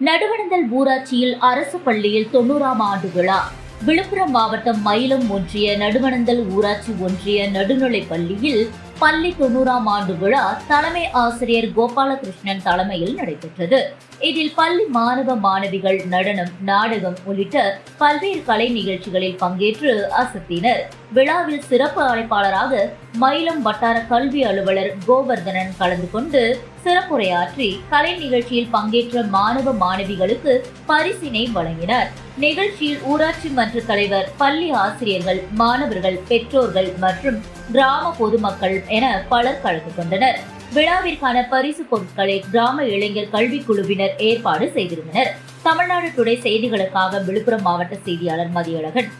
நடுவணந்தல் ஊராட்சியில் அரசு பள்ளியில் தொண்ணூறாம் ஆண்டு விழா. விழுப்புரம் மாவட்டம் மயிலம் ஒன்றிய நடுவணந்தல் ஊராட்சி ஒன்றிய நடுநிலைப் பள்ளியில் பள்ளி தொண்ணூறாம் ஆண்டு விழா தலைமை ஆசிரியர் கோபாலகிருஷ்ணன் தலைமையில் நடைபெற்றது. இதில் பள்ளி மாணவ மாணவிகள் நடனம் நாடகம் உள்ளிட்ட பல்வேறு கலை நிகழ்ச்சிகளில் பங்கேற்று அசத்தினர். விழாவில் சிறப்பு அழைப்பாளராக மயிலம் வட்டார கல்வி அலுவலர் கோவர்தனன் கலந்து கொண்டு சிறப்புரையாற்றி கலை நிகழ்ச்சியில் பங்கேற்ற மாணவ மாணவிகளுக்கு பரிசினை வழங்கினார். நிகழ்ச்சியில் ஊராட்சி மன்ற தலைவர் பள்ளி ஆசிரியர்கள் மாணவர்கள் பெற்றோர்கள் மற்றும் கிராம பொதுமக்கள் என பலர் கலந்து கொண்டனர். விழாவிற்கான பரிசு பொருட்களை கிராம இளைஞர் கல்விக் குழுவினர் ஏற்பாடு செய்திருந்தனர். தமிழ்நாடு டுடே செய்திகளுக்காக விழுப்புரம் மாவட்ட செய்தியாளர் மதியழகன்.